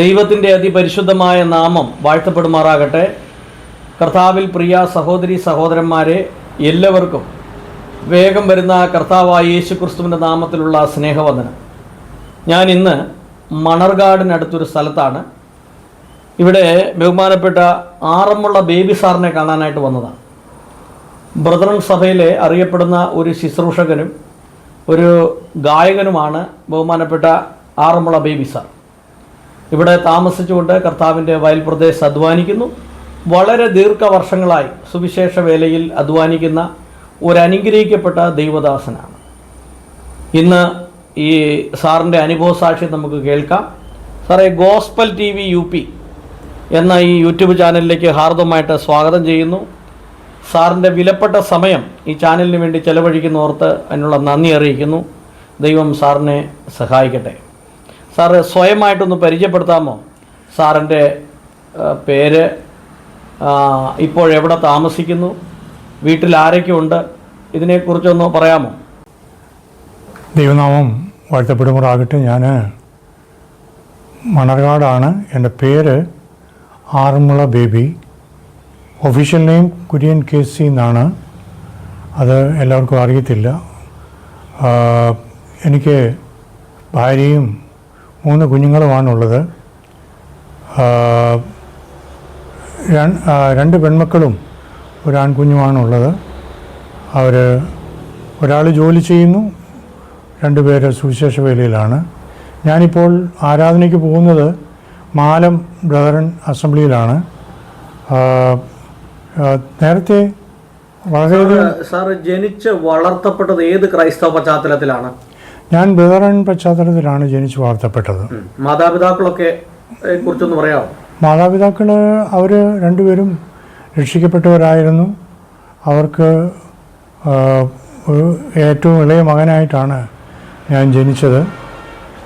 ദൈവത്തിന്റെ അതിപരിശുദ്ധമായ നാമം വാഴ്ത്തപ്പെടുമാറാകട്ടെ. കർത്താവിൽ പ്രിയ സഹോദരി സഹോദരന്മാരെ എല്ലാവർക്കും വേഗം വരുന്ന കർത്താവായ യേശു ക്രിസ്തുവിന്റെ നാമത്തിലുള്ള സ്നേഹവന്ദനം. ഞാൻ ഇന്ന് മണർകാടിനടുത്തൊരു സ്ഥലത്താണ്. ഇവിടെ ബഹുമാനപ്പെട്ട ആറന്മുള്ള ബേബി സാറിനെ കാണാനായിട്ട് വന്നതാണ്. ബ്രദറൻ സഭയിലെ അറിയപ്പെടുന്ന ഒരു ശുശ്രൂഷകനും ഒരു ഗായകനുമാണ് ബഹുമാനപ്പെട്ട ആറന്മുള ബേബി സാർ. ഇവിടെ താമസിച്ചുകൊണ്ട് കർത്താവിന്റെ വയൽ പ്രദേശത്ത് അധ്വാനിക്കുന്നു. വളരെ ദീർഘവർഷങ്ങളായി സുവിശേഷ വേലയിൽ അധ്വാനിക്കുന്ന ഒരു അനുഗ്രഹിക്കപ്പെട്ട ദൈവദാസനാണ്. ഇന്ന് ഈ സാറിന്റെ അനുഭവ സാക്ഷി നമുക്ക് കേൾക്കാം. സാറേ gospel T V U P എന്ന ഈ യൂട്യൂബ് ചാനലിലേക്ക് ഹാർദമായിട്ട് സ്വാഗതം ചെയ്യുന്നു. സാറിന്റെ വിലപ്പെട്ട സമയം ഈ ചാനലിന് വേണ്ടി ചെലവഴിക്കുന്നോർത്ത് അതിനുള്ള നന്ദി അറിയിക്കുന്നു. ദൈവം സാറിനെ സഹായിക്കട്ടെ. സാറ് സ്വയമായിട്ടൊന്ന് പരിചയപ്പെടുത്താമോ? സാറിന്റെ പേര് ഇപ്പോഴെവിടെ താമസിക്കുന്നു വീട്ടിൽ ആരൊക്കെ ഉണ്ട് ഇതിനെക്കുറിച്ചൊന്ന് പറയാമോ? ദൈവനാമം വാഴ്ത്തപ്പെടുമ്പോഴാകട്ടെ ഞാൻ മണർകാടാണ്. എന്റെ പേര് Aranmula Baby. Official name Kurian K C എന്നാണ്. അത് എല്ലാവർക്കും അറിയത്തില്ല. എനിക്ക് ഭാര്യയും മൂന്ന് കുഞ്ഞുങ്ങളുമാണുള്ളത്. രണ്ട് പെൺമക്കളും ഒരു ആൺകുഞ്ഞുമാണുള്ളത് അവർ ഒരാൾ ജോലി ചെയ്യുന്നു രണ്ടുപേര് സുവിശേഷ വേലയിലാണ്. ഞാനിപ്പോൾ ആരാധനയ്ക്ക് പോകുന്നത് മാലം ബ്രദറൻ അസംബ്ലിയിലാണ്. നേരത്തെ വളരെ സാറ് ജനിച്ച് വളർത്തപ്പെട്ടത് ഏത് ക്രൈസ്തവ പശ്ചാത്തലത്തിലാണ്? ഞാൻ ബ്രദറൻ പശ്ചാത്തലത്തിലാണ് ജനിച്ചു വളർത്തപ്പെട്ടത്. മാതാപിതാക്കളൊക്കെ കുറിച്ചൊന്ന് പറയാമോ? മാതാപിതാക്കൾ അവർ രണ്ടുപേരും രക്ഷിക്കപ്പെട്ടവരായിരുന്നു. അവർക്ക് ഏറ്റവും ഇളയ മകനായിട്ടാണ് ഞാൻ ജനിച്ചത്.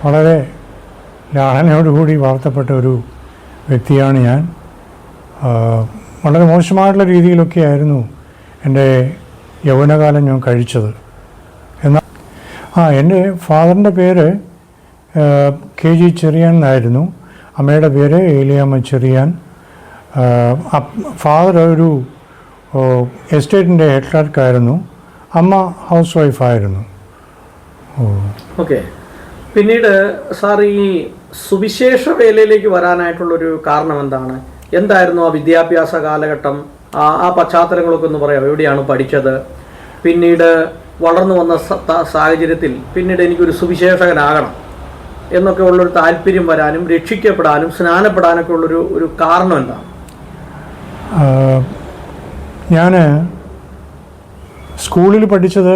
വളരെ ലാഹനയോടുകൂടി വളർത്തപ്പെട്ട ഒരു വ്യക്തിയാണ് ഞാൻ. വളരെ മോശമായിട്ടുള്ള രീതിയിലൊക്കെ ആയിരുന്നു എന്റെ യൗവനകാലം ഞാൻ കഴിച്ചത്. ആ എന്റെ ഫാദറിന്റെ പേര് കെ ജി ചെറിയാൻ എന്നായിരുന്നു. അമ്മയുടെ പേര് ഏലിയാമ്മ ചെറിയാൻ. ഫാദർ ഒരു എസ്റ്റേറ്റിന്റെ ഹെഡ് ക്ലർക്കായിരുന്നു. അമ്മ ഹൗസ് വൈഫായിരുന്നു ഓക്കെ. പിന്നീട് സാർ ഈ സുവിശേഷ വേലയിലേക്ക് വരാനായിട്ടുള്ളൊരു കാരണം എന്താണ് എന്തായിരുന്നു ആ വിദ്യാഭ്യാസ കാലഘട്ടം? ആ പശ്ചാത്തലങ്ങളൊക്കെ ഒന്ന് പറയാം എവിടെയാണ് പഠിച്ചത്? പിന്നീട് വളർന്നു വന്ന സാഹചര്യത്തിൽ പിന്നീട് എനിക്കൊരു സുവിശേഷകനാകണം എന്നൊക്കെ ഉള്ളൊരു താല്പര്യം വരാനും രക്ഷിക്കപ്പെടാനും സ്നാനപ്പെടാനൊക്കെ ഉള്ളൊരു ഒരു കാരണം എന്താണ്? ഞാൻ സ്കൂളിൽ പഠിച്ചത്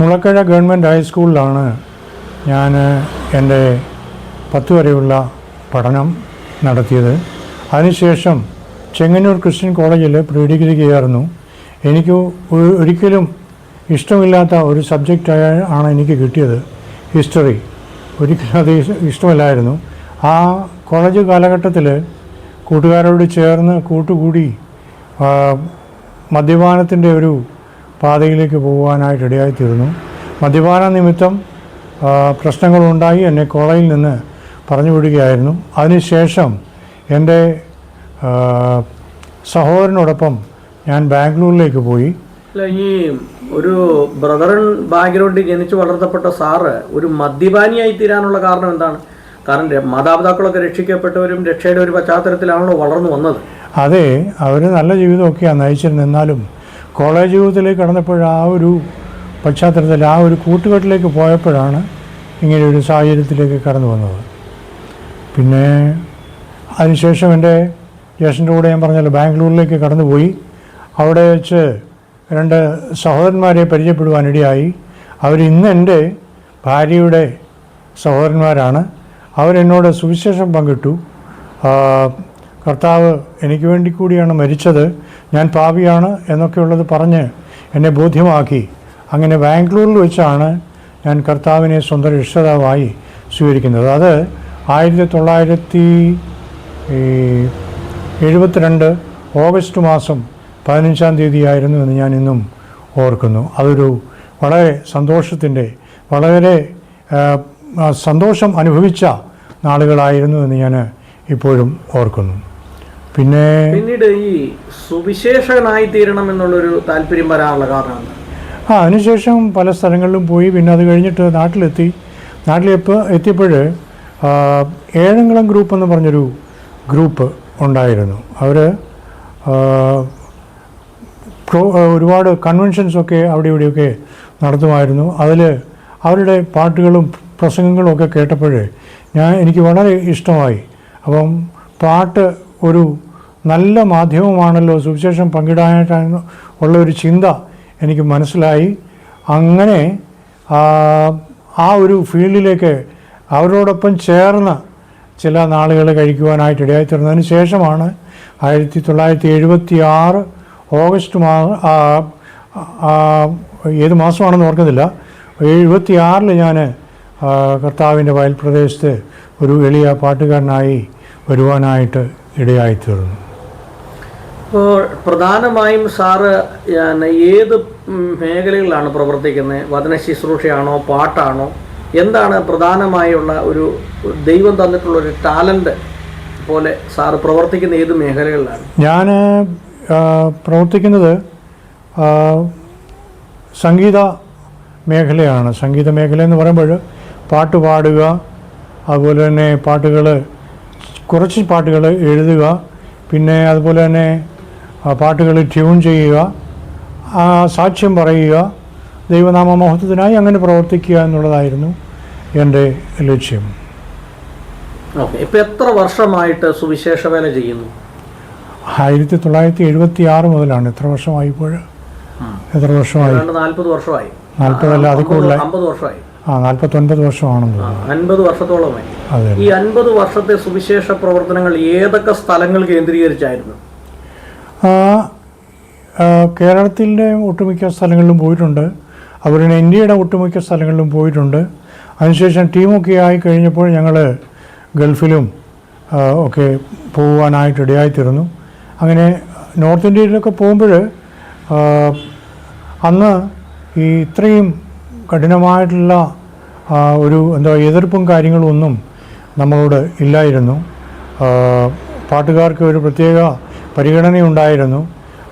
മുളക്കഴ ഗവൺമെന്റ് ഹൈസ്കൂളിലാണ് ഞാൻ എന്റെ പത്ത് വരെയുള്ള പഠനം നടത്തിയത്. അതിനുശേഷം ചെങ്ങന്നൂർ ക്രിസ്ത്യൻ കോളേജിൽ പ്രീ ഡിഗ്രി ചെയ്യായിരുന്നു എനിക്ക് ഒരിക്കലും ഇഷ്ടമില്ലാത്ത ഒരു സബ്ജക്റ്റ് ആണ് എനിക്ക് കിട്ടിയത് ഹിസ്റ്ററി. ഒരിക്കലും അത് ഇഷ്- ഇഷ്ടമല്ലായിരുന്നു. ആ കോളേജ് കാലഘട്ടത്തിൽ കൂട്ടുകാരോട് ചേർന്ന് കൂട്ടുകൂടി മദ്യപാനത്തിന്റെ ഒരു പാതയിലേക്ക് പോകുവാനായിട്ട് ഇടയായിത്തീർന്നു. മദ്യപാന നിമിത്തം പ്രശ്നങ്ങളുണ്ടായി എന്നെ കോളേജിൽ നിന്ന് പറഞ്ഞു വിടുകയായിരുന്നു. അതിനുശേഷം എന്റെ സഹോദരനോടൊപ്പം ഞാൻ ബാംഗ്ലൂരിലേക്ക് പോയി. ഒരു ബ്രദറൻ ബാക്ക്ഗ്രൗണ്ടിൽ ജനിച്ചു വളർത്തപ്പെട്ട സാറ് ഒരു മദ്യപാനിയായി തീരാനുള്ള കാരണം എന്താണ്? കാരണം മാതാപിതാക്കളൊക്കെ രക്ഷിക്കപ്പെട്ടവരും രക്ഷയുടെ ഒരു പശ്ചാത്തലത്തിലാണല്ലോ വളർന്നു വന്നത്. അതെ അവർ നല്ല ജീവിതമൊക്കെയാണ് നയിച്ചിരുന്നത് എന്നാലും കോളേജ് ജീവിതത്തിലേക്ക് കടന്നപ്പോൾ ആ ഒരു പശ്ചാത്തലത്തിൽ ആ ഒരു കൂട്ടുകെട്ടിലേക്ക് പോയപ്പോഴാണ് ഇങ്ങനെ ഒരു സാഹചര്യത്തിലേക്ക് കടന്നു വന്നത്. പിന്നെ അതിനുശേഷം എന്റെ ജ്യേഷ്ഠന്റെ കൂടെ ഞാൻ പറഞ്ഞല്ലോ ബാംഗ്ലൂരിലേക്ക് കടന്നുപോയി. അവിടെ വെച്ച് രണ്ട് സഹോദരന്മാരെ പരിചയപ്പെടുവാനിടയായി. അവർ ഇന്ന് എന്റെ ഭാര്യയുടെ സഹോദരന്മാരാണ്. അവരെന്നോട് സുവിശേഷം പങ്കിട്ടു. കർത്താവ് എനിക്ക് വേണ്ടി കൂടിയാണ് മരിച്ചത്. ഞാൻ പാപിയാണ് എന്നൊക്കെയുള്ളത് പറഞ്ഞ് എന്നെ ബോധ്യമാക്കി. അങ്ങനെ ബാംഗ്ലൂരിൽ വെച്ചാണ് ഞാൻ കർത്താവിനെ സ്വന്തം രക്ഷിതാവായി സ്വീകരിക്കുന്നത്. അത് ആയിരത്തി തൊള്ളായിരത്തി എഴുപത്തിരണ്ട് ഓഗസ്റ്റ് മാസം പതിനഞ്ചാം തീയതിയായിരുന്നു എന്ന് ഞാൻ ഇന്നും ഓർക്കുന്നു. അതൊരു വളരെ സന്തോഷത്തിന്റെ വളരെ സന്തോഷം അനുഭവിച്ച നാളുകളായിരുന്നു എന്ന് ഞാൻ ഇപ്പോഴും ഓർക്കുന്നു. പിന്നെ പിന്നീട് ഈ സുവിശേഷകനായി തീരണം എന്നുള്ളൊരു താല്പര്യം വരാനുള്ള കാരണം ആ അതിനുശേഷം പല സ്ഥലങ്ങളിലും പോയി പിന്നെ അത് കഴിഞ്ഞിട്ട് നാട്ടിലെത്തി. നാട്ടിലെപ്പോൾ എത്തിയപ്പോൾ ഏഴംകുളം ഗ്രൂപ്പ് എന്ന് പറഞ്ഞൊരു ഗ്രൂപ്പ് ഉണ്ടായിരുന്നു. അവർ ഒരുപാട് കൺവെൻഷൻസൊക്കെ അവിടെ ഇവിടെയൊക്കെ നടത്തുമായിരുന്നു. അതിൽ അവരുടെ പാട്ടുകളും പ്രസംഗങ്ങളും ഒക്കെ കേട്ടപ്പോൾ ഞാൻ എനിക്ക് വളരെ ഇഷ്ടമായി. അപ്പം പാട്ട് ഒരു നല്ല മാധ്യമമാണല്ലോ സുവിശേഷം പങ്കിടാനായിട്ടാണ് ഉള്ള ഒരു ചിന്ത എനിക്ക് മനസ്സിലായി. അങ്ങനെ ആ ഒരു ഫീൽഡിലേക്ക് അവരോടൊപ്പം ചേർന്ന് ചില നാളുകൾ കഴിക്കുവാനായിട്ട് ഇടയായി തീർന്നതിന് ശേഷമാണ് ആയിരത്തി തൊള്ളായിരത്തി എഴുപത്തി ആറ് ഓഗസ്റ്റ് മാ ഏത് മാസമാണെന്ന് ഓർക്കുന്നില്ല. എഴുപത്തി ആറിൽ ഞാൻ കർത്താവിന്റെ വയൽ പ്രദേശത്ത് ഒരു എളിയ പാട്ടുകാരനായി വരുവാനായിട്ട് ഇടയായിത്തീർന്നു ഇപ്പോൾ പ്രധാനമായും സാറ് ഏത് മേഖലകളിലാണ് പ്രവർത്തിക്കുന്നത്? വചന ശുശ്രൂഷയാണോ പാട്ടാണോ? എന്താണ് പ്രധാനമായുള്ള ഒരു ദൈവം തന്നിട്ടുള്ള ഒരു ടാലന്റ് പോലെ സാറ് പ്രവർത്തിക്കുന്ന ഏത് മേഖലകളിലാണ്? ഞാൻ പ്രവർത്തിക്കുന്നത് സംഗീത മേഖലയാണ്. സംഗീത മേഖല എന്ന് പറയുമ്പോൾ പാട്ട് പാടുക അതുപോലെ തന്നെ പാട്ടുകൾ കുറച്ച് പാട്ടുകൾ എഴുതുക പിന്നെ അതുപോലെ തന്നെ പാട്ടുകൾ ട്യൂൺ ചെയ്യുക സാക്ഷ്യം പറയുക ദൈവനാമ മഹത്വത്തിനായി അങ്ങനെ പ്രവർത്തിക്കുക എന്നുള്ളതായിരുന്നു എന്റെ ലക്ഷ്യം. ഓക്കെ. ഇപ്പം എത്ര വർഷമായിട്ട് സുവിശേഷ വേല ചെയ്യുന്നു? ആയിരത്തി തൊള്ളായിരത്തി എഴുപത്തി ആറ് മുതലാണ്. എത്ര വർഷമായി ഇപ്പോൾ? എത്ര വർഷമായി? നാൽപ്പത് വർഷമായി. നാൽപ്പതല്ല അതിൽ കൂടുതലായി. അമ്പത് വർഷമായി. ആ നാൽപ്പത്തൊൻപത് വർഷമാണെന്ന് അൻപത് വർഷത്തോളമായി. ഈ അൻപത് വർഷത്തെ സുവിശേഷ പ്രവർത്തനങ്ങൾ ഏതൊക്കെ സ്ഥലങ്ങൾ കേന്ദ്രീകരിച്ചായിരുന്നു? കേരളത്തിന്റെ ഒട്ടുമിക്ക സ്ഥലങ്ങളിലും പോയിട്ടുണ്ട്. അതുപോലെ തന്നെ ഇന്ത്യയുടെ ഒട്ടുമിക്ക സ്ഥലങ്ങളിലും പോയിട്ടുണ്ട്. അതിനുശേഷം ടീമൊക്കെ ആയി കഴിഞ്ഞപ്പോൾ ഞങ്ങൾ ഗൾഫിലും ഒക്കെ പോകുവാനായിട്ട് ഇടയായിത്തീർന്നു അങ്ങനെ നോർത്ത് ഇന്ത്യയിലൊക്കെ പോകുമ്പോൾ അന്ന് ഈ ഇത്രയും കഠിനമായിട്ടുള്ള ഒരു എന്താ എതിർപ്പും കാര്യങ്ങളും ഒന്നും നമ്മളോട് ഇല്ലായിരുന്നു. പാട്ടുകാർക്ക് ഒരു പ്രത്യേക പരിഗണനയുണ്ടായിരുന്നു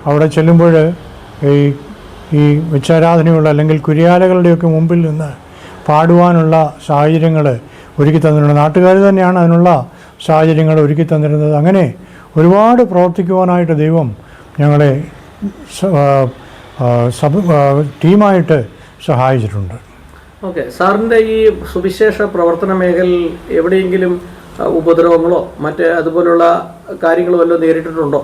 അവിടെ ചെല്ലുമ്പോൾ ഈ ഈ ഉച്ചാരാധനയുള്ള അല്ലെങ്കിൽ കുരിയാലകളുടെയൊക്കെ മുമ്പിൽ നിന്ന് പാടുവാനുള്ള സാഹചര്യങ്ങൾ ഒരുക്കി തന്നിട്ടുണ്ട്. നാട്ടുകാർ തന്നെയാണ് അതിനുള്ള സാഹചര്യങ്ങൾ ഒരുക്കി തന്നിരുന്നത്. അങ്ങനെ ഒരുപാട് പ്രവർത്തിക്കുവാനായിട്ട് ദൈവം ഞങ്ങളെ സഭ ടീമായിട്ട് സഹായിച്ചിട്ടുണ്ട്. ഓക്കെ സാറിന്റെ ഈ സുവിശേഷ പ്രവർത്തന മേഖലയിൽ എവിടെയെങ്കിലും ഉപദ്രവങ്ങളോ മറ്റ് അതുപോലുള്ള കാര്യങ്ങളോ വല്ലതും നേരിട്ടിട്ടുണ്ടോ?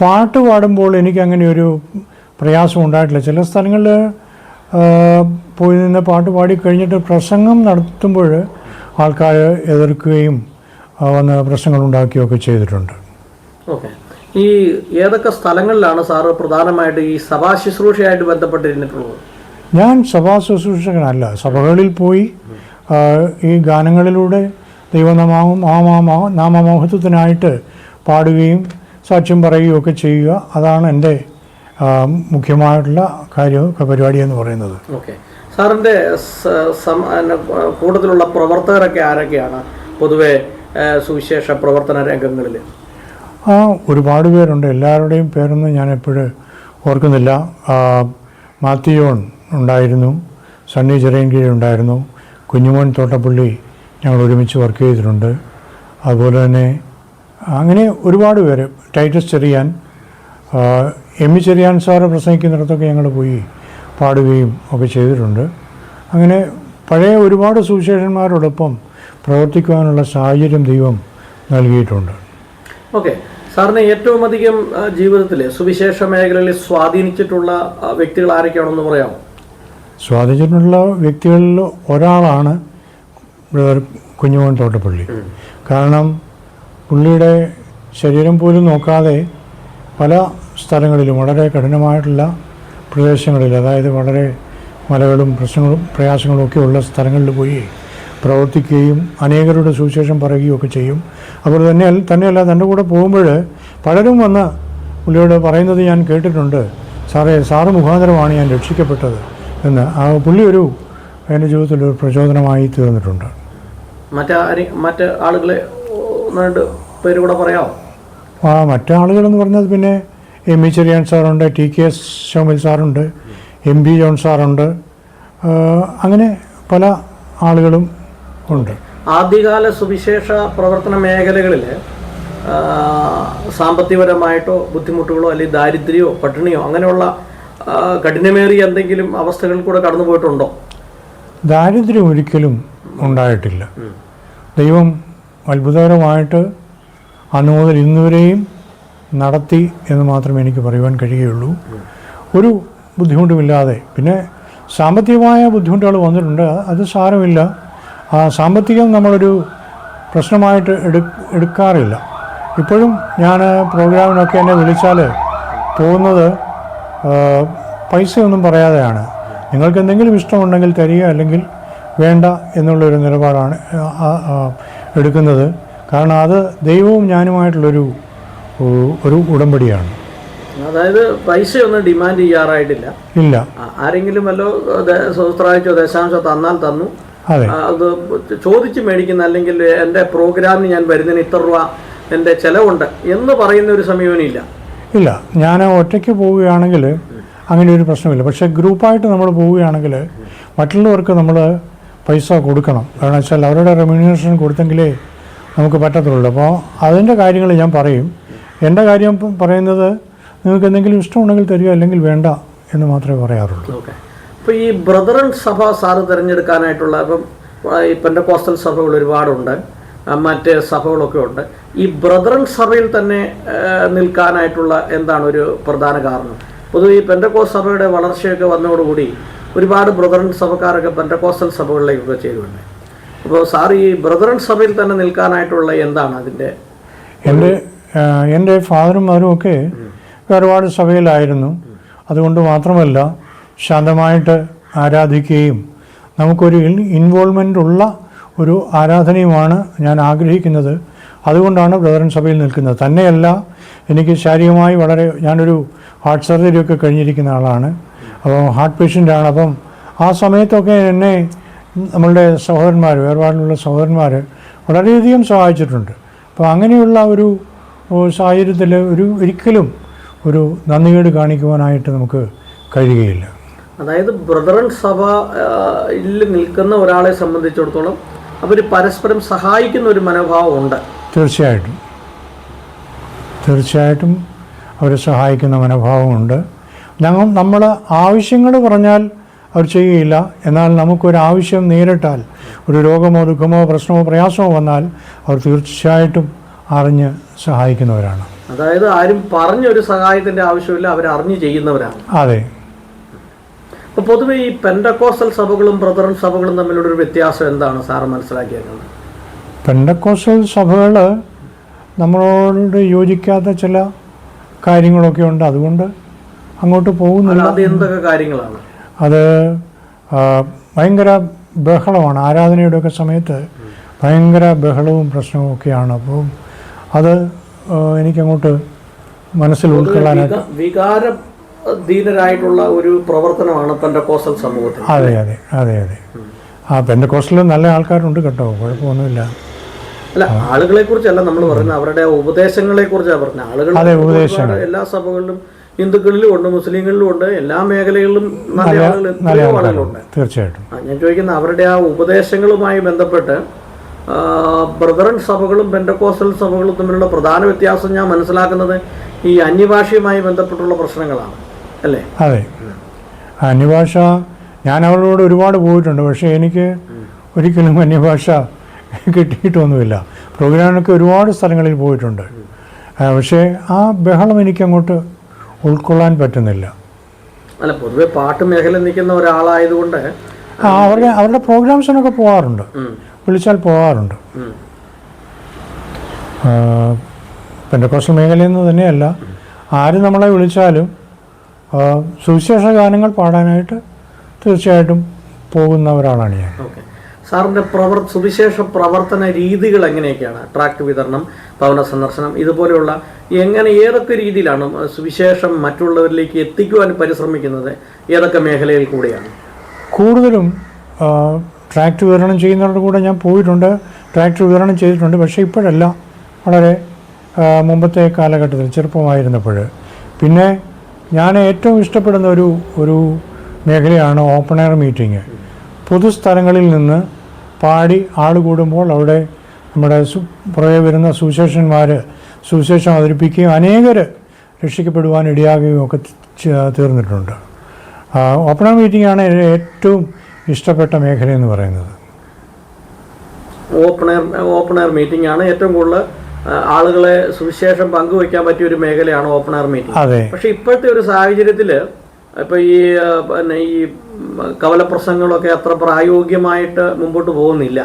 പാട്ട് പാടുമ്പോൾ എനിക്കങ്ങനെ ഒരു പ്രയാസം ഉണ്ടായിട്ടില്ല. ചില സ്ഥലങ്ങളിൽ പോയി നിന്ന് പാട്ട് പാടി കഴിഞ്ഞിട്ട് പ്രസംഗം നടത്തുമ്പോൾ ആൾക്കാർ എതിർക്കുകയും വന്ന് പ്രശ്നങ്ങൾ ഉണ്ടാക്കുകയൊക്കെ ചെയ്തിട്ടുണ്ട്. ഓക്കെ. ഈ ഏതൊക്കെ സ്ഥലങ്ങളിലാണ് സാറ് പ്രധാനമായിട്ട് ഈ സഭാ ശുശ്രൂഷയായിട്ട് ബന്ധപ്പെട്ടിരുന്നിട്ടുള്ളത്? ഞാൻ സഭാ ശുശ്രൂഷകനല്ല. സഭകളിൽ പോയി ഈ ഗാനങ്ങളിലൂടെ ദൈവനാമ നാമമോഹത്വത്തിനായിട്ട് പാടുകയും സാക്ഷ്യം പറയുകയും ഒക്കെ ചെയ്യുക അതാണ് എന്റെ മുഖ്യമായിട്ടുള്ള കാര്യം പരിപാടി എന്ന് പറയുന്നത്. ഓക്കെ. സാറിന്റെ കൂടുതലുള്ള പ്രവർത്തകരൊക്കെ ആരൊക്കെയാണ്? പൊതുവെ സുവിശേഷ പ്രവർത്തന രംഗങ്ങളിൽ? ആ ഒരുപാട് പേരുണ്ട്. എല്ലാവരുടെയും പേരൊന്നും ഞാൻ എപ്പോഴും ഓർക്കുന്നില്ല മാത്തിയോൺ ഉണ്ടായിരുന്നു. സണ്ണി ചെറിയൻകീഴ് ഉണ്ടായിരുന്നു. കുഞ്ഞുമോൻ തോട്ടപ്പള്ളി ഞങ്ങൾ ഒരുമിച്ച് വർക്ക് ചെയ്തിട്ടുണ്ട്. അതുപോലെ തന്നെ അങ്ങനെ ഒരുപാട് പേര്. Titus Cherian M E Cherian sir പ്രസംഗിക്കുന്നിടത്തൊക്കെ ഞങ്ങൾ പോയി പാടുകയും ഒക്കെ ചെയ്തിട്ടുണ്ട്. അങ്ങനെ പഴയ ഒരുപാട് സുവിശേഷന്മാരോടൊപ്പം പ്രവർത്തിക്കുവാനുള്ള സാഹചര്യം ദൈവം നൽകിയിട്ടുണ്ട്. ഓക്കെ. സാറിനെ ഏറ്റവും അധികം ജീവിതത്തിൽ സുവിശേഷ മേഖലയിൽ സ്വാധീനിച്ചിട്ടുള്ള വ്യക്തികൾ ആരൊക്കെയാണെന്ന് പറയാമോ? സ്വാധീനിച്ചിട്ടുള്ള വ്യക്തികളിൽ ഒരാളാണ് കുഞ്ഞുമോൻ തോട്ടപ്പള്ളി. കാരണം പുള്ളിയുടെ ശരീരം പോലും നോക്കാതെ പല സ്ഥലങ്ങളിലും വളരെ കഠിനമായിട്ടുള്ള പ്രദേശങ്ങളിൽ അതായത് വളരെ മലകളും പ്രശ്നങ്ങളും പ്രയാസങ്ങളും ഒക്കെ ഉള്ള സ്ഥലങ്ങളിൽ പോയി പ്രവർത്തിക്കുകയും അനേകരുടെ സുവിശേഷം പറയുകയും ഒക്കെ ചെയ്യും. അതുപോലെ തന്നെ തന്നെയല്ല തന്റെ കൂടെ പോകുമ്പോൾ പലരും വന്ന് പുള്ളിയോട് പറയുന്നത് ഞാൻ കേട്ടിട്ടുണ്ട്. സാറേ സാറ് മുഖാന്തരമാണ് ഞാൻ രക്ഷിക്കപ്പെട്ടത് എന്ന്. ആ പുള്ളി ഒരു എന്റെ ജീവിതത്തിൽ ഒരു പ്രചോദനമായി തീർന്നിട്ടുണ്ട്. മറ്റ് ആരെ മറ്റ് ആളുകളെ രണ്ട് പേര് കൂടെ പറയാമോ? ആ മറ്റാളുകളെന്ന് പറഞ്ഞത് പിന്നെ എം ഇ ചെറിയാൻ സാറുണ്ട് ടി കെ എസ് ശോമിൽ സാറുണ്ട് എം ബി ജോൺ സാറുണ്ട്. അങ്ങനെ പല ആളുകളും ഉണ്ട്. ആദ്യകാല സുവിശേഷ പ്രവർത്തന മേഖലകളിൽ സാമ്പത്തികപരമായിട്ടോ ബുദ്ധിമുട്ടുകളോ അല്ലെങ്കിൽ ദാരിദ്ര്യമോ പട്ടിണിയോ അങ്ങനെയുള്ള കഠിനമേറിയ എന്തെങ്കിലും അവസ്ഥകൾ കൂടെ കടന്നു പോയിട്ടുണ്ടോ? ദാരിദ്ര്യം ഒരിക്കലും ഉണ്ടായിട്ടില്ല. ദൈവം അത്ഭുതകരമായിട്ട് അന്ന് മുതൽ ഇന്നുവരെയും നടത്തി എന്ന് മാത്രമേ എനിക്ക് പറയുവാൻ കഴിയുകയുള്ളൂ. ഒരു ബുദ്ധിമുട്ടുമില്ലാതെ. പിന്നെ സാമ്പത്തികമായ ബുദ്ധിമുട്ടുകൾ വന്നിട്ടുണ്ട്. അത് സാരമില്ല. ആ സാമ്പത്തികം നമ്മളൊരു പ്രശ്നമായിട്ട് എടു എടുക്കാറില്ല. ഇപ്പോഴും ഞാൻ പ്രോഗ്രാമിനൊക്കെ എന്നെ വിളിച്ചാൽ പോകുന്നത് പൈസയൊന്നും പറയാതെയാണ്. നിങ്ങൾക്ക് എന്തെങ്കിലും ഇഷ്ടമുണ്ടെങ്കിൽ തരിക അല്ലെങ്കിൽ വേണ്ട എന്നുള്ളൊരു നിലപാടാണ് എടുക്കുന്നത്. കാരണം അത് ദൈവവും ഞാനുമായിട്ടുള്ളൊരു ഒരു ഉടമ്പടിയാണ്. അതായത് പൈസയൊന്നും ഡിമാൻഡ് ചെയ്യാറായിട്ടില്ല. ഇല്ല. ആരെങ്കിലും വല്ലോ സ്വസ്ത്രാഴ്ചയോ ദശാംശോ തന്നാൽ തന്നു. അതെ. ചോദിച്ച് മേടിക്കുന്ന അല്ലെങ്കിൽ എന്റെ പ്രോഗ്രാമിന് ഞാൻ വരുന്നതിന് ഇത്ര രൂപ എന്റെ ചിലവുണ്ട് എന്ന് പറയുന്ന ഒരു സമീപനമില്ല. ഇല്ല ഞാൻ ഒറ്റയ്ക്ക് പോവുകയാണെങ്കിൽ അങ്ങനെ ഒരു പ്രശ്നമില്ല. പക്ഷേ ഗ്രൂപ്പായിട്ട് നമ്മൾ പോവുകയാണെങ്കിൽ മറ്റുള്ളവർക്ക് നമ്മൾ പൈസ കൊടുക്കണം. കാരണം വെച്ചാൽ അവരുടെ റെമ്യൂണേഷൻ കൊടുത്തെങ്കിലേ നമുക്ക് പറ്റത്തുള്ളൂ. അപ്പോൾ അതിന്റെ കാര്യങ്ങൾ ഞാൻ പറയും. എന്റെ കാര്യം പറയുന്നത് നിങ്ങൾക്ക് എന്തെങ്കിലും ഇഷ്ടമുണ്ടെങ്കിൽ തരിക അല്ലെങ്കിൽ വേണ്ട എന്ന് മാത്രമേ പറയാറുള്ളൂ. അപ്പോൾ ഈ ബ്രദറൻ സഭ സാറ് തിരഞ്ഞെടുക്കാനായിട്ടുള്ള ഇപ്പം ഇപ്പം കോസ്റ്റൽ സഭകൾ ഒരുപാടുണ്ട്. മറ്റ് സഭകളൊക്കെ ഉണ്ട്. ഈ ബ്രദറൻ സഭയിൽ തന്നെ നിൽക്കാനായിട്ടുള്ള എന്താണ് ഒരു പ്രധാന കാരണം? പൊതുവെ ഈ പെൻഡക്കോസ് സഭയുടെ വളർച്ചയൊക്കെ വന്നതോടുകൂടി ഒരുപാട് ബ്രദറൻ സഭക്കാരൊക്കെ പെൻഡക്കോസ്റ്റൽ സഭകളിലേക്കൊക്കെ ചെയ്തുണ്ട് അപ്പോൾ സാർ ഈ ബ്രദറൻ സഭയിൽ തന്നെ നിൽക്കാനായിട്ടുള്ള എന്താണ് അതിന്റെ? എന്റെ എന്റെ ഫാദറും മദറും ഒക്കെ ഒരുപാട് സഭയിലായിരുന്നു. അതുകൊണ്ട് മാത്രമല്ല ശാന്തമായിട്ട് ആരാധിക്കുകയും നമുക്കൊരു ഇൻവോൾവ്മെന്റ് ഉള്ള ഒരു ആരാധനയുമാണ് ഞാൻ ആഗ്രഹിക്കുന്നത്. അതുകൊണ്ടാണ് ബ്രദറൻ സഭയിൽ നിൽക്കുന്നത്. തന്നെയല്ല എനിക്ക് ശാരീരികമായി വളരെ ഞാനൊരു ഹാർട്ട് സർജറി ഒക്കെ കഴിഞ്ഞിരിക്കുന്ന ആളാണ്. അപ്പം ഹാർട്ട് പേഷ്യന്റാണ് അപ്പം ആ സമയത്തൊക്കെ എന്നെ നമ്മളുടെ സഹോദരന്മാർ വേർപാടിലുള്ള സഹോദരന്മാർ വളരെയധികം സഹായിച്ചിട്ടുണ്ട്. അപ്പോൾ അങ്ങനെയുള്ള ഒരു സാഹചര്യത്തിൽ ഒരു ഒരിക്കലും ഒരു നന്ദികേട് കാണിക്കുവാനായിട്ട് നമുക്ക് കഴിയുകയില്ല. അതായത് ബ്രദറൻ സഭയിൽ നിൽക്കുന്ന ഒരാളെ സംബന്ധിച്ചിടത്തോളം അവർ പരസ്പരം സഹായിക്കുന്ന ഒരു മനോഭാവം ഉണ്ട്. തീർച്ചയായിട്ടും. തീർച്ചയായിട്ടും അവർ സഹായിക്കുന്ന മനോഭാവമുണ്ട് ഞങ്ങൾ നമ്മൾ ആവശ്യങ്ങൾ പറഞ്ഞാൽ അവർ ചെയ്യുകയില്ല. എന്നാൽ നമുക്കൊരു ആവശ്യം നേരിട്ടാൽ ഒരു രോഗമോ ദുഃഖമോ പ്രശ്നമോ പ്രയാസമോ വന്നാൽ അവർ തീർച്ചയായിട്ടും അറിഞ്ഞ് സഹായിക്കുന്നവരാണ്. അതായത് ആരും പറഞ്ഞൊരു സഹായത്തിന്റെ ആവശ്യമില്ല അവർ അറിഞ്ഞു ചെയ്യുന്നവരാണ്. അതെ. പൊതുവെ ഈ പെൻഡക്കോസൽ സഭകളും ബ്രദറൻ സഭകളും തമ്മിലുള്ള ഒരു വ്യത്യാസം എന്താണ്? സാറ് മനസ്സിലാക്കിയേക്കുന്നത്. പെൻഡക്കോസൽ സഭകൾ നമ്മളോട് യോജിക്കാത്ത ചില കാര്യങ്ങളൊക്കെ ഉണ്ട്. അതുകൊണ്ട് അങ്ങോട്ട് പോകുന്നില്ല. അത് എന്തൊക്കെ കാര്യങ്ങളാണ്? അത് ഭയങ്കര ബഹളമാണ്. ആരാധനയുടെ ഒക്കെ സമയത്ത് ഭയങ്കര ബഹളവും പ്രശ്നവും ഒക്കെയാണ്. അപ്പോൾ അത് എനിക്കങ്ങോട്ട് മനസ്സിൽ ഉൾക്കൊള്ളാനായിട്ട് വിക- വികാരധീനരായിട്ടുള്ള ഒരു പ്രവർത്തനമാണ് പെൻഡക്കോസ്റ്റൽ സമൂഹത്തിൽ. അതെ അതെ അതെ അതെ. ആ പെൻഡക്കോസ്റ്റലിൽ നല്ല ആൾക്കാരുണ്ട് കേട്ടോ കുഴപ്പമൊന്നുമില്ല. അല്ല ആളുകളെ കുറിച്ചല്ല നമ്മൾ പറയുന്നത് അവരുടെ ഉപദേശങ്ങളെ കുറിച്ചാണ് പറഞ്ഞത്. ആളുകൾ എല്ലാ സഭകളിലും ഹിന്ദുക്കളിലും ഉണ്ട് മുസ്ലിങ്ങളിലും ഉണ്ട് എല്ലാ മേഖലകളിലും നല്ല നല്ല ആളുകൾ എത്രയോ ആളുകളുണ്ട്. തീർച്ചയായിട്ടും. ഞാൻ ചോദിക്കുന്ന അവരുടെ ആ ഉപദേശങ്ങളുമായി ബന്ധപ്പെട്ട് ബ്രദറൻ സഭകളും പെൻഡക്കോസ്റ്റൽ സഭകളും തമ്മിലുള്ള പ്രധാന വ്യത്യാസം ഞാൻ മനസ്സിലാക്കുന്നത് ഈ അന്യഭാഷയുമായി ബന്ധപ്പെട്ടുള്ള പ്രശ്നങ്ങളാണ്. അല്ലേ? അതെ. അന്യഭാഷ ഞാൻ അവളോട് ഒരുപാട് പോയിട്ടുണ്ട് പക്ഷേ എനിക്ക് ഒരിക്കലും അന്യഭാഷ കിട്ടിയിട്ടൊന്നുമില്ല. പ്രോഗ്രാമിനൊക്കെ ഒരുപാട് സ്ഥലങ്ങളിൽ പോയിട്ടുണ്ട്. പക്ഷേ ആ ബഹളം എനിക്കങ്ങോട്ട് ഉൾക്കൊള്ളാൻ പറ്റുന്നില്ല. അല്ല പൊതുവെ പാട്ട് മേഖല നിൽക്കുന്ന ഒരാളായതുകൊണ്ട് ആ അവരുടെ അവരുടെ പ്രോഗ്രാംസിനൊക്കെ പോകാറുണ്ട്. വിളിച്ചാൽ പോകാറുണ്ട്. പെൻഡക്കോസ്റ്റൽ മേഖലയിൽ നിന്ന് തന്നെയല്ല. ആര് നമ്മളെ വിളിച്ചാലും സുവിശേഷ ഗാനങ്ങൾ പാടാനായിട്ട് തീർച്ചയായിട്ടും പോകുന്ന ഒരാളാണ് ഞാൻ. സാറിന്റെ സാറിന്റെ പ്രവർ സുവിശേഷ പ്രവർത്തന രീതികൾ എങ്ങനെയൊക്കെയാണ്? ട്രാക്ട് വിതരണം ഭവന സന്ദർശനം ഇതുപോലെയുള്ള എങ്ങനെ ഏതൊക്കെ രീതിയിലാണ് സുവിശേഷം മറ്റുള്ളവരിലേക്ക് എത്തിക്കുവാൻ പരിശ്രമിക്കുന്നത്? ഏതൊക്കെ മേഖലയിൽ കൂടെയാണ്? കൂടുതലും ട്രാക്ട് വിതരണം ചെയ്യുന്നവരുടെ കൂടെ ഞാൻ പോയിട്ടുണ്ട്. ട്രാക്ട് വിതരണം ചെയ്തിട്ടുണ്ട്. പക്ഷേ ഇപ്പോഴല്ല. വളരെ മുമ്പത്തെ കാലഘട്ടത്തിൽ ചെറുപ്പമായിരുന്നപ്പോൾ പിന്നെ ഞാൻ ഏറ്റവും ഇഷ്ടപ്പെടുന്ന ഒരു ഒരു മേഖലയാണ് ഓപ്പൺ എയർ മീറ്റിംഗ് പൊതുസ്ഥലങ്ങളിൽ നിന്ന് പാടി ആൾ കൂടുമ്പോൾ അവിടെ നമ്മുടെ പുറകെ വരുന്ന സുവിശേഷന്മാർ സുവിശേഷം അവതരിപ്പിക്കുകയും അനേകർ രക്ഷിക്കപ്പെടുവാൻ ഇടയാകുകയും ഒക്കെ തീർന്നിട്ടുണ്ട്. ഓപ്പൺ എയർ മീറ്റിംഗ് ആണ് ഏറ്റവും ഇഷ്ടപ്പെട്ട മേഖല എന്ന് പറയുന്നത്. Open air open air meeting ആണ് ഏറ്റവും കൂടുതൽ ആളുകളെ സുവിശേഷം പങ്കുവയ്ക്കാൻ പറ്റിയ ഒരു മേഖലയാണ് ഓപ്പൺ ആർ മീറ്റിംഗ്. പക്ഷെ ഇപ്പോഴത്തെ ഒരു സാഹചര്യത്തിൽ ഇപ്പൊ ഈ പിന്നെ ഈ കവല കവലപ്രസംഗങ്ങളൊക്കെ അത്ര പ്രായോഗികമായിട്ട് മുമ്പോട്ട് പോകുന്നില്ല.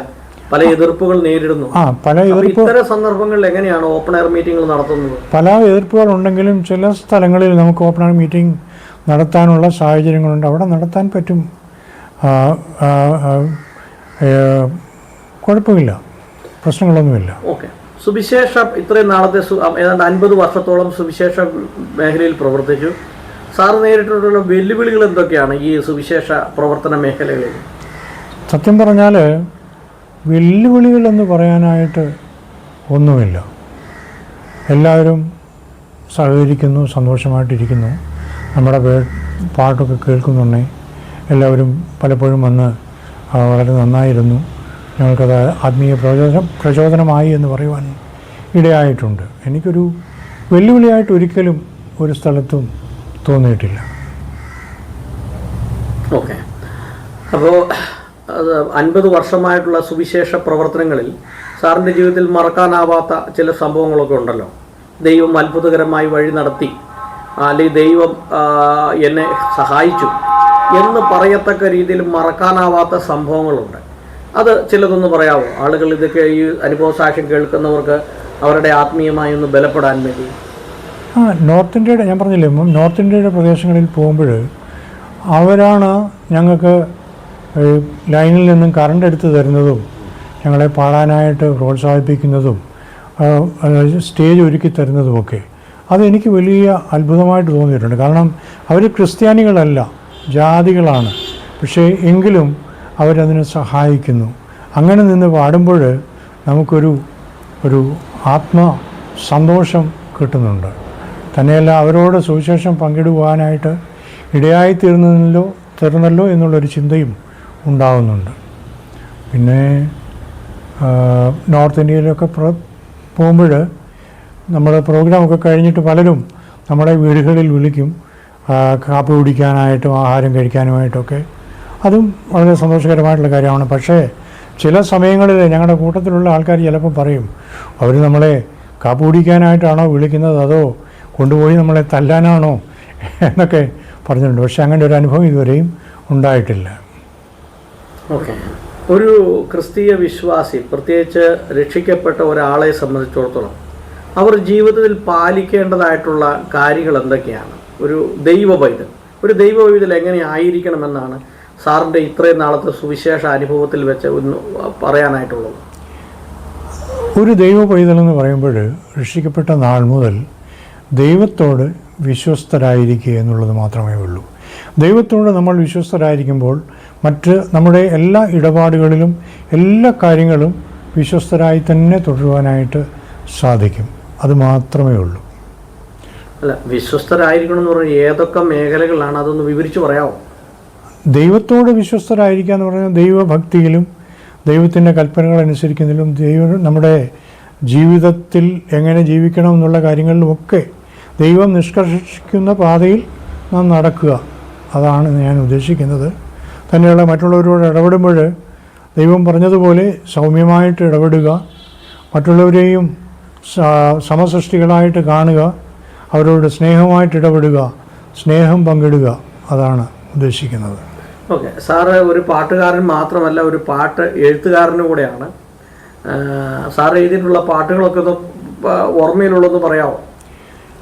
പല എതിർപ്പുകൾ നേരിടുന്നു. പല എതിർപ്പുകൾ എതിർപ്പ് ഇത്തരം സന്ദർഭങ്ങളിൽ എങ്ങനെയാണ് ഓപ്പൺ എയർ മീറ്റിംഗുകൾ നടത്തുന്നത്? പല എതിർപ്പുകൾ ഉണ്ടെങ്കിലും ചില സ്ഥലങ്ങളിൽ നമുക്ക് ഓപ്പൺ എയർ മീറ്റിംഗ് നടത്താനുള്ള സാഹചര്യങ്ങളുണ്ട്. അവിടെ നടത്താൻ പറ്റും. കുഴപ്പമില്ല. പ്രശ്നങ്ങളൊന്നുമില്ല. ഓക്കെ. സുവിശേഷ ഇത്രയും നാളത്തെ ഏതാണ്ട് അൻപത് വർഷത്തോളം സുവിശേഷ മേഖലയിൽ പ്രവർത്തിച്ചു. സാർ നേരിട്ടുള്ള വെല്ലുവിളികൾ എന്തൊക്കെയാണ് ഈ സുവിശേഷ പ്രവർത്തന മേഖലകളിൽ? സത്യം പറഞ്ഞാൽ വെല്ലുവിളികൾ എന്ന് പറയാനായിട്ട് ഒന്നുമില്ല. എല്ലാവരും സഹകരിക്കുന്നു സന്തോഷമായിട്ടിരിക്കുന്നു. നമ്മുടെ പാട്ടൊക്കെ കേൾക്കുന്നുണ്ടേ. എല്ലാവരും പലപ്പോഴും വന്ന് വളരെ നന്നായിരുന്നു. ഞങ്ങൾക്കത് ആത്മീയ പ്രചോദനം പ്രചോദനമായി എന്ന് പറയുവാൻ ഇടയായിട്ടുണ്ട്. എനിക്കൊരു വെല്ലുവിളിയായിട്ട് ഒരിക്കലും ഒരു സ്ഥലത്തും തോന്നിയിട്ടില്ല. ഓക്കെ. അപ്പോൾ അത് അൻപത് വർഷമായിട്ടുള്ള സുവിശേഷ പ്രവർത്തനങ്ങളിൽ സാറിന്റെ ജീവിതത്തിൽ മറക്കാനാവാത്ത ചില സംഭവങ്ങളൊക്കെ ഉണ്ടല്ലോ. ദൈവം അത്ഭുതകരമായി വഴി നടത്തി അല്ലെങ്കിൽ ദൈവം എന്നെ സഹായിച്ചു എന്ന് പറയത്തക്ക രീതിയിൽ മറക്കാനാവാത്ത സംഭവങ്ങളുണ്ട്. അത് ചിലതൊന്ന് പറയാമോ ആളുകൾ ഇതൊക്കെ ഈ അനുഭവ സാക്ഷ്യം കേൾക്കുന്നവർക്ക് അവരുടെ ആത്മീയമായി ഒന്ന് ബലപ്പെടാൻ വേണ്ടി. ആ നോർത്ത് ഇന്ത്യയുടെ ഞാൻ പറഞ്ഞില്ലേ നോർത്ത് ഇന്ത്യയുടെ പ്രദേശങ്ങളിൽ പോകുമ്പോൾ അവരാണ് ഞങ്ങൾക്ക് ലൈനിൽ നിന്നും കറണ്ട് എടുത്ത് തരുന്നതും ഞങ്ങളെ പാടാനായിട്ട് പ്രോത്സാഹിപ്പിക്കുന്നതും സ്റ്റേജ് ഒരുക്കി തരുന്നതുമൊക്കെ അതെനിക്ക് വലിയ അത്ഭുതമായിട്ട് തോന്നിയിട്ടുണ്ട്. കാരണം അവർ ക്രിസ്ത്യാനികളല്ല ജാതികളാണ്. പക്ഷേ എങ്കിലും അവരതിനെ സഹായിക്കുന്നു. അങ്ങനെ നിന്ന് പാടുമ്പോൾ നമുക്കൊരു ഒരു ആത്മ സന്തോഷം കിട്ടുന്നുണ്ട്. തന്നെയല്ല അവരോട് സുവിശേഷം പങ്കിടുവാനായിട്ട് ഇടയായി തീർന്നല്ലോ തീർന്നല്ലോ എന്നുള്ളൊരു ചിന്തയും ഉണ്ടാവുന്നുണ്ട്. പിന്നെ നോർത്ത് ഇന്ത്യയിലൊക്കെ പോകുമ്പോൾ നമ്മുടെ പ്രോഗ്രാമൊക്കെ കഴിഞ്ഞിട്ട് പലരും നമ്മുടെ വീടുകളിൽ വിളിക്കും. കാപ്പി കുടിക്കാനായിട്ടും ആഹാരം കഴിക്കാനുമായിട്ടൊക്കെ അതും വളരെ സന്തോഷകരമായിട്ടുള്ള കാര്യമാണ്. പക്ഷേ ചില സമയങ്ങളിൽ ഞങ്ങളുടെ കൂട്ടത്തിലുള്ള ആൾക്കാർ ചിലപ്പോൾ പറയും അവർ നമ്മളെ കാപ്പി കുടിക്കാനായിട്ടാണോ വിളിക്കുന്നത്? അതോ കൊണ്ടുപോയി നമ്മളെ തല്ലാനാണോ? എന്നൊക്കെ പറഞ്ഞിട്ടുണ്ട്. പക്ഷേ അങ്ങനെ ഒരു അനുഭവം ഇതുവരെയും ഉണ്ടായിട്ടില്ല. ഓക്കെ. ഒരു ക്രിസ്തീയ വിശ്വാസി പ്രത്യേകിച്ച് രക്ഷിക്കപ്പെട്ട ഒരാളെ സംബന്ധിച്ചിടത്തോളം അവർ ജീവിതത്തിൽ പാലിക്കേണ്ടതായിട്ടുള്ള കാര്യങ്ങൾ എന്തൊക്കെയാണ്? ഒരു ദൈവ ഒരു ദൈവ പൈതൽ എങ്ങനെ ആയിരിക്കണമെന്നാണ് സാറിന്റെ ഇത്രയും നാളത്തെ സുവിശേഷ അനുഭവത്തിൽ വെച്ച് ഒന്ന് പറയാനായിട്ടുള്ളത്. ഒരു ദൈവ പൈതലെന്ന് പറയുമ്പോൾ രക്ഷിക്കപ്പെട്ട നാൾ മുതൽ ദൈവത്തോട് വിശ്വസ്തരായിരിക്കുക എന്നുള്ളത് മാത്രമേ ഉള്ളൂ. ദൈവത്തോട് നമ്മൾ വിശ്വസ്തരായിരിക്കുമ്പോൾ മറ്റ് നമ്മുടെ എല്ലാ ഇടപാടുകളിലും എല്ലാ കാര്യങ്ങളും വിശ്വസ്തരായി തന്നെ തുടരുവാനായിട്ട് സാധിക്കും. അത് മാത്രമേ ഉള്ളൂ. അല്ല വിശ്വസ്തരായിരിക്കണം എന്ന് പറഞ്ഞാൽ ഏതൊക്കെ മേഖലകളാണ് അതൊന്ന് വിവരിച്ചു പറയാമോ ദൈവത്തോട് വിശ്വസ്തരായിരിക്കുക എന്ന് പറഞ്ഞാൽ ദൈവഭക്തിയിലും ദൈവത്തിന്റെ കൽപ്പനകൾ അനുസരിക്കുന്നതിലും ദൈവം നമ്മുടെ ജീവിതത്തിൽ എങ്ങനെ ജീവിക്കണം എന്നുള്ള കാര്യങ്ങളിലുമൊക്കെ ദൈവം നിഷ്കർഷിക്കുന്ന പാതയിൽ നാം നടക്കുക. അതാണ് ഞാൻ ഉദ്ദേശിക്കുന്നത്. തന്നെയുള്ള മറ്റുള്ളവരോട് ഇടപെടുമ്പോൾ ദൈവം പറഞ്ഞതുപോലെ സൗമ്യമായിട്ട് ഇടപെടുക. മറ്റുള്ളവരെയും സമസൃഷ്ടികളായിട്ട് കാണുക. അവരോട് സ്നേഹമായിട്ട് ഇടപെടുക. സ്നേഹം പങ്കിടുക. അതാണ് ഉദ്ദേശിക്കുന്നത്. ഓക്കെ. സാറ് ഒരു പാട്ടുകാരൻ മാത്രമല്ല ഒരു പാട്ട് എഴുത്തുകാരനും കൂടെയാണ്. സാർ എഴുതിയിട്ടുള്ള പാട്ടുകളൊക്കെ ഒന്ന് ഓർമ്മയിലുള്ളതെന്ന് പറയാമോ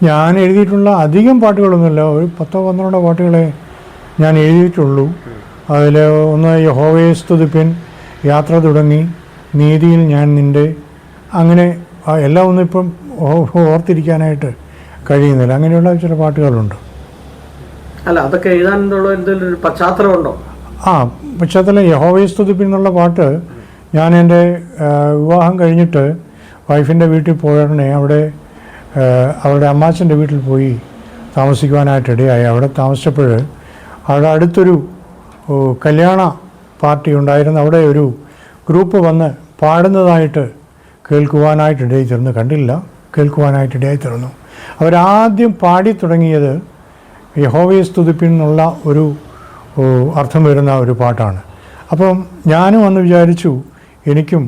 ഞാൻ എഴുതിയിട്ടുള്ള അധികം പാട്ടുകളൊന്നുമില്ല ഒരു പത്തോ പന്ത്രണ്ടോ പാട്ടുകളെ ഞാൻ എഴുതിയിട്ടുള്ളൂ. അതിൽ ഒന്ന് യഹോവയെ സ്തുതിപ്പിൻ യാത്ര തുടങ്ങി നീതിയിൽ ഞാൻ നിന്റെ അങ്ങനെ എല്ലാം ഒന്നും ഇപ്പം ഓർത്തിരിക്കാനായിട്ട് കഴിയുന്നില്ല. അങ്ങനെയുള്ള ചില പാട്ടുകളുണ്ട്. അല്ല അതൊക്കെ എഴുതാനുള്ള എന്തെങ്കിലും ഒരു പശ്ചാത്തലമുണ്ടോ? ആ പശ്ചാത്തലം യഹോവയെ സ്തുതിപ്പിൻ എന്നുള്ള പാട്ട് ഞാൻ എന്റെ വിവാഹം കഴിഞ്ഞിട്ട് വൈഫിന്റെ വീട്ടിൽ പോയടനെ അവിടെ അവരുടെ അമ്മാച്ചന്റെ വീട്ടിൽ പോയി താമസിക്കുവാനായിട്ട് ഇടയായി. അവിടെ താമസിച്ചപ്പോൾ അവിടെ അടുത്തൊരു കല്യാണ പാർട്ടി ഉണ്ടായിരുന്നു. അവിടെ ഒരു ഗ്രൂപ്പ് വന്ന് പാടുന്നതായിട്ട് കേൾക്കുവാനായിട്ട് ഇടയായി തീർന്നു. കണ്ടില്ല കേൾക്കുവാനായിട്ട് ഇടയായി തീർന്നു. അവരാദ്യം പാടി തുടങ്ങിയത് യഹോവയെ സ്തുതിപ്പിനുള്ള ഒരു അർത്ഥം വരുന്ന ഒരു പാട്ടാണ്. അപ്പം ഞാനും അന്ന് വിചാരിച്ചു എനിക്കും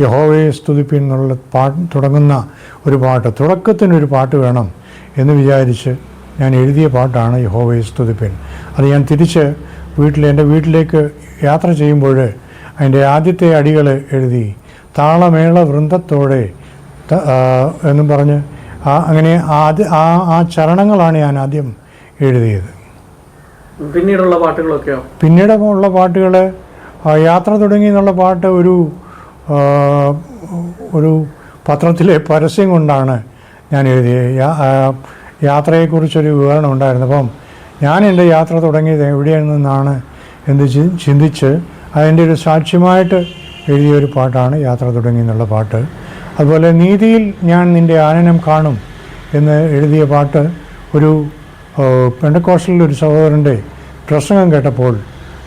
യഹോവയെ സ്തുതിപ്പിൻ എന്നുള്ള പാട്ട് തുടങ്ങുന്ന ഒരു പാട്ട് തുടക്കത്തിനൊരു പാട്ട് വേണം എന്ന് വിചാരിച്ച് ഞാൻ എഴുതിയ പാട്ടാണ് യഹോവയെ സ്തുതിപ്പിൻ. അത് ഞാൻ തിരിച്ച് വീട്ടിൽ എന്റെ വീട്ടിലേക്ക് യാത്ര ചെയ്യുമ്പോൾ അതിന്റെ ആദ്യത്തെ അടികൾ എഴുതി താളമേള വൃന്ദത്തോടെ എന്നും പറഞ്ഞ് ആ അങ്ങനെ ആദ്യ ആ ആ ചരണങ്ങളാണ് ഞാൻ ആദ്യം എഴുതിയത്. പിന്നീടുള്ള പാട്ടുകളൊക്കെയോ? പിന്നീട് ഉള്ള പാട്ടുകൾ യാത്ര തുടങ്ങി എന്നുള്ള പാട്ട് ഒരു ഒരു പത്രത്തിലെ പരസ്യം കൊണ്ടാണ് ഞാൻ എഴുതിയത്. യാത്രയെക്കുറിച്ചൊരു വിവരണം ഉണ്ടായിരുന്നു. അപ്പം ഞാൻ എന്റെ യാത്ര തുടങ്ങിയത് എവിടെ നിന്നാണ് എന്ന് ചിന്തിച്ച് അതിന്റെ ഒരു സാക്ഷ്യമായിട്ട് എഴുതിയ ഒരു പാട്ടാണ് യാത്ര തുടങ്ങി എന്നുള്ള പാട്ട്. അതുപോലെ നീതിയിൽ ഞാൻ നിന്റെ ആനനം കാണും എന്ന് എഴുതിയ പാട്ട് ഒരു പെണ്ടക്കോസ്റ്റലിൽ ഒരു സഹോദരന്റെ പ്രസംഗം കേട്ടപ്പോൾ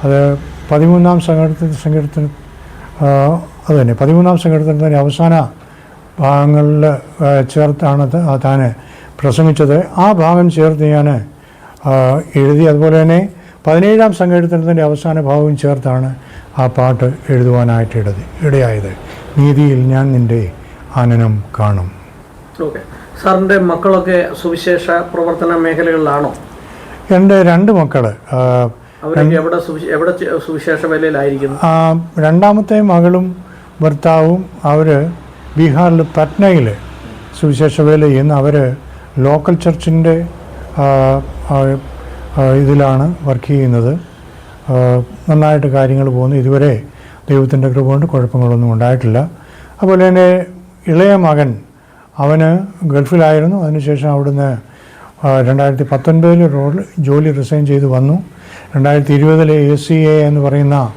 അത് പതിമൂന്നാം സങ്കീർത്തന സങ്കീർത്തന അത് തന്നെ പതിമൂന്നാം സങ്കീർത്തനത്തിന്റെ അവസാന ഭാഗങ്ങളിൽ ചേർത്താണ് താൻ പ്രസംഗിച്ചത്. ആ ഭാഗം ചേർത്ത് ഞാൻ എഴുതി. അതുപോലെ തന്നെ പതിനേഴാം സങ്കീർത്തനത്തിന്റെ അവസാന ഭാഗവും ചേർത്താണ് ആ പാട്ട് എഴുതുവാനായിട്ട് ഇടത് ഇടയായത്. നീതിയിൽ ഞാൻ നിന്റെ ആനനം കാണും. ഓക്കെ. സാറിന്റെ മക്കളൊക്കെ സുവിശേഷ പ്രവർത്തന മേഖലകളിലാണോ? എന്റെ രണ്ട് മക്കൾ എവിടെ സുവിശേഷ വേലയിലായിരിക്കുന്നു? രണ്ടാമത്തെ മകളും ഭർത്താവും അവർ ബീഹാറിൽ പറ്റ്നയിൽ സുവിശേഷ വേല ചെയ്യുന്ന അവർ ലോക്കൽ ചർച്ചിന്റെ ഇതിലാണ് വർക്ക് ചെയ്യുന്നത്. നന്നായിട്ട് കാര്യങ്ങൾ പോകുന്നു. ഇതുവരെ ദൈവത്തിന്റെ കൃപ കൊണ്ട് കുഴപ്പങ്ങളൊന്നും ഉണ്ടായിട്ടില്ല. അതുപോലെ തന്നെ ഇളയ മകൻ അവന് ഗൾഫിലായിരുന്നു. അതിനുശേഷം അവിടുന്ന് രണ്ടായിരത്തി പത്തൊൻപതിൽ റോൾ ജോലി റിസൈൻ ചെയ്ത് വന്നു. രണ്ടായിരത്തി ഇരുപതിലെ എ സി എ എന്ന് പറയുന്ന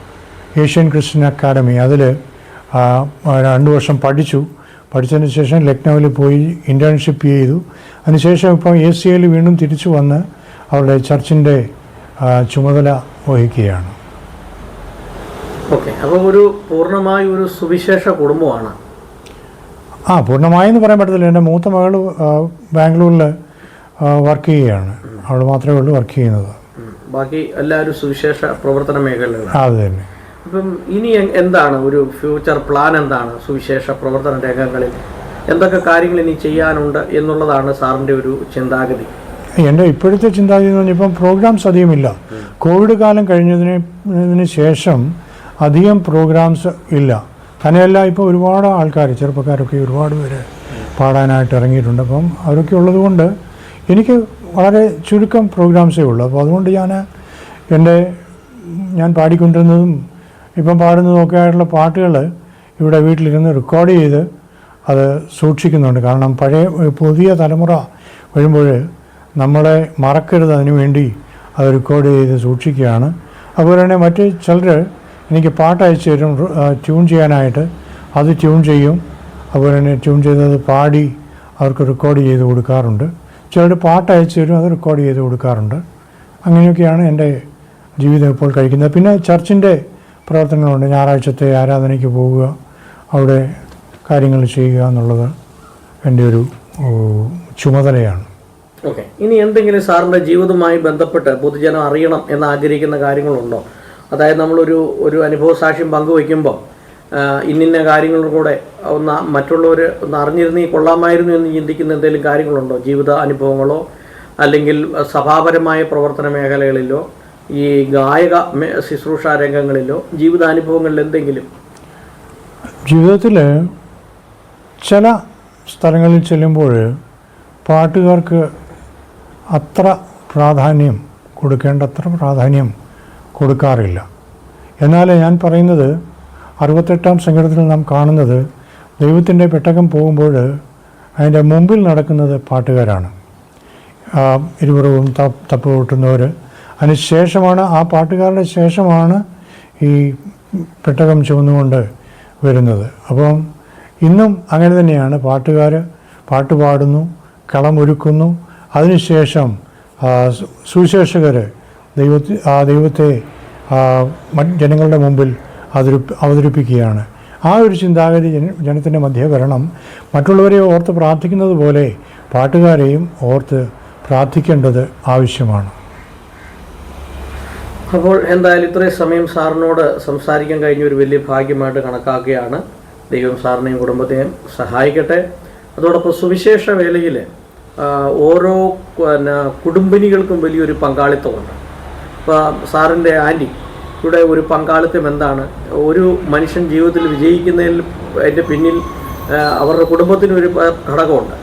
ഏഷ്യൻ ക്രിസ്ത്യൻ അക്കാഡമി അതിൽ രണ്ട് വർഷം പഠിച്ചു. പഠിച്ചതിന് ശേഷം ലക്നൗവിൽ പോയി ഇന്റേൺഷിപ്പ് ചെയ്തു. അതിനുശേഷം ഇപ്പം എ സി എയിൽ വീണ്ടും തിരിച്ചു വന്ന് അവരുടെ ചർച്ചിന്റെ ചുമതല വഹിക്കുകയാണ്. ഓക്കെ. അപ്പം ഒരു പൂർണമായ ഒരു സുവിശേഷ കുടുംബമാണ്. ആ പൂർണമായെന്ന് പറയാൻ പറ്റത്തില്ല. എന്റെ മൂത്ത മകൾ ബാംഗ്ലൂരിൽ വർക്ക് ചെയ്യുകയാണ്. അവൾ മാത്രമേ ഉള്ളൂ വർക്ക് ചെയ്യുന്നത്. ബാക്കി എല്ലാവരും സുവിശേഷ പ്രവർത്തന മേഖലകളാണ്. അത് തന്നെ. അപ്പം ഇനി എന്താണ്? ഒരു ഫ്യൂച്ചർ പ്ലാൻ എന്താണ്? സുവിശേഷ പ്രവർത്തന രംഗങ്ങളിൽ എന്തൊക്കെ കാര്യങ്ങൾ ഇനി ചെയ്യാനുണ്ട് എന്നുള്ളതാണ് സാറിന്റെ ഒരു ചിന്താഗതി. എന്റെ ഇപ്പോഴത്തെ ചിന്താഗതി എന്ന് പറഞ്ഞാൽ ഇപ്പം പ്രോഗ്രാംസ് അധികമില്ല. കോവിഡ് കാലം കഴിഞ്ഞതിന് ശേഷം അധികം പ്രോഗ്രാംസ് ഇല്ല. തന്നെയല്ല ഇപ്പോൾ ഒരുപാട് ആൾക്കാർ ചെറുപ്പക്കാരൊക്കെ ഒരുപാട് പേര് പാടാനായിട്ട് ഇറങ്ങിയിട്ടുണ്ട്. അപ്പം അവരൊക്കെ ഉള്ളതുകൊണ്ട് എനിക്ക് വളരെ ചുരുക്കം പ്രോഗ്രാംസേ ഉള്ളൂ. അപ്പോൾ അതുകൊണ്ട് ഞാൻ എന്റെ ഞാൻ പാടിക്കൊണ്ടിരുന്നതും ഇപ്പം പാടുന്നതും ഒക്കെ ആയിട്ടുള്ള പാട്ടുകൾ ഇവിടെ വീട്ടിലിരുന്ന് റെക്കോർഡ് ചെയ്ത് അത് സൂക്ഷിക്കുന്നുണ്ട്. കാരണം പഴയ പുതിയ തലമുറ വരുമ്പോൾ നമ്മളെ മറക്കരുത്. അതിനു വേണ്ടി അത് റെക്കോർഡ് ചെയ്ത് സൂക്ഷിക്കുകയാണ്. അതുപോലെ തന്നെ മറ്റ് ചിലർ എനിക്ക് പാട്ട് അയച്ചു തരും ട്യൂൺ ചെയ്യാനായിട്ട്. അത് ട്യൂൺ ചെയ്യും. അതുപോലെ തന്നെ ട്യൂൺ ചെയ്തത് പാടി അവർക്ക് റെക്കോർഡ് ചെയ്ത് കൊടുക്കാറുണ്ട്. ചിലർ പാട്ട് അയച്ചു തരും അത് റെക്കോർഡ് ചെയ്ത് കൊടുക്കാറുണ്ട്. അങ്ങനെയൊക്കെയാണ് എന്റെ ജീവിതം ഇപ്പോൾ കഴിക്കുന്നത്. പിന്നെ ചർച്ചിന്റെ പ്രവർത്തനങ്ങളുണ്ട്. ഞായറാഴ്ചത്തെ ആരാധനയ്ക്ക് പോവുക അവിടെ കാര്യങ്ങൾ ചെയ്യുക എന്നുള്ളത് എന്റെ ഒരു ചുമതലയാണ്. ഓക്കെ. ഇനി എന്തെങ്കിലും സാറിന്റെ ജീവിതവുമായി ബന്ധപ്പെട്ട് പൊതുജനം അറിയണം എന്ന് ആഗ്രഹിക്കുന്ന കാര്യങ്ങളുണ്ടോ? അതായത് നമ്മളൊരു ഒരു അനുഭവ സാക്ഷ്യം പങ്കുവയ്ക്കുമ്പോൾ ഇന്നിന്ന കാര്യങ്ങളും കൂടെ ഒന്ന് മറ്റുള്ളവർ ഒന്ന് അറിഞ്ഞിരുന്നെങ്കിൽ കൊള്ളാമായിരുന്നു എന്ന് ചിന്തിക്കുന്ന എന്തെങ്കിലും കാര്യങ്ങളുണ്ടോ? ജീവിത അനുഭവങ്ങളോ അല്ലെങ്കിൽ സഭാപരമായ പ്രവർത്തന മേഖലകളിലോ ഈ ഗായക ശുശ്രൂഷ രംഗങ്ങളിലോ ജീവിതാനുഭവങ്ങളിൽ എന്തെങ്കിലും? ജീവിതത്തിൽ ചില സ്ഥലങ്ങളിൽ ചെല്ലുമ്പോൾ പാട്ടുകാർക്ക് അത്ര പ്രാധാന്യം കൊടുക്കേണ്ടത്ര പ്രാധാന്യം കൊടുക്കാറില്ല. എന്നാൽ ഞാൻ പറയുന്നത് അറുപത്തെട്ടാം സങ്കടത്തിൽ നാം കാണുന്നത് ദൈവത്തിന്റെ പെട്ടകം പോകുമ്പോൾ അതിന്റെ മുമ്പിൽ നടക്കുന്നത് പാട്ടുകാരാണ്. ഇരുപുറവും തപ്പ് കൂട്ടുന്നവർ അതിനുശേഷമാണ് ആ പാട്ടുകാരുടെ ശേഷമാണ് ഈ പെട്ടകം ചുവന്നുകൊണ്ട് വരുന്നത്. അപ്പം ഇന്നും അങ്ങനെ തന്നെയാണ്. പാട്ടുകാർ പാട്ട് പാടുന്നു കളമൊരുക്കുന്നു. അതിനുശേഷം സുവിശേഷകർ ദൈവത്തെ ആ ദൈവത്തെ ജനങ്ങളുടെ മുമ്പിൽ അവതരി- അവതരിപ്പിക്കുകയാണ്. ആ ഒരു ചിന്താഗതി ജന ജനത്തിന്റെ മധ്യേ വരണം മറ്റുള്ളവരെ ഓർത്ത് പ്രാർത്ഥിക്കുന്നത് പോലെ പാട്ടുകാരെയും ഓർത്ത് പ്രാർത്ഥിക്കേണ്ടത് ആവശ്യമാണ്. അപ്പോൾ എന്തായാലും ഇത്രയും സമയം സാറിനോട് സംസാരിക്കാൻ കഴിഞ്ഞ ഒരു വലിയ ഭാഗ്യമായിട്ട് കണക്കാക്കുകയാണ്. ദൈവം സാറിനെയും കുടുംബത്തെയും സഹായിക്കട്ടെ. അതോടൊപ്പം സുവിശേഷ വേലയിൽ ഓരോ കുടുംബിനികൾക്കും വലിയൊരു പങ്കാളിത്തമുണ്ട്. ഇപ്പോൾ സാറിന്റെ ആന്റി ഇവിടെ ഒരു പങ്കാളിത്തം എന്താണ്? ഒരു മനുഷ്യൻ ജീവിതത്തിൽ വിജയിക്കുന്നതിൽ അതിന്റെ പിന്നിൽ അവരുടെ കുടുംബത്തിന് ഒരു ഘടകമുണ്ട്.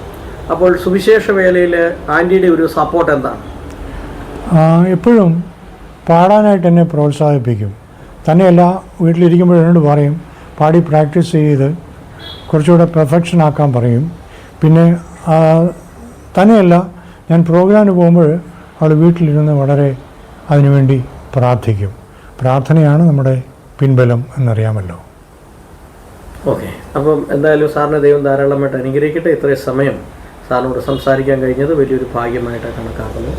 അപ്പോൾ സുവിശേഷ വേലയിൽ ആന്റിയുടെ ഒരു സപ്പോർട്ട് എന്താണ്? എപ്പോഴും പാടാനായിട്ട് എന്നെ പ്രോത്സാഹിപ്പിക്കും. തന്നെയല്ല എന്നോട് പറയും പാടി പ്രാക്ടീസ് ചെയ്ത് കുറച്ചുകൂടെ പെർഫെക്ഷൻ ആക്കാൻ പറയും. പിന്നെ തന്നെയല്ല ഞാൻ പ്രോഗ്രാമിന് പോകുമ്പോൾ അവൾ വീട്ടിലിരുന്ന് വളരെ അതിനുവേണ്ടി പ്രാർത്ഥിക്കും. പ്രാർത്ഥനയാണ് നമ്മുടെ പിൻബലം എന്നറിയാമല്ലോ. ഓക്കെ. അപ്പം എന്തായാലും സാറിന് ദൈവം ധാരാളമായിട്ട് അനുഗ്രഹിക്കട്ടെ. ഇത്രയും സമയം സാറിനോട് സംസാരിക്കാൻ കഴിഞ്ഞത് വലിയൊരു ഭാഗ്യമായിട്ട് കണക്കാക്കുന്നു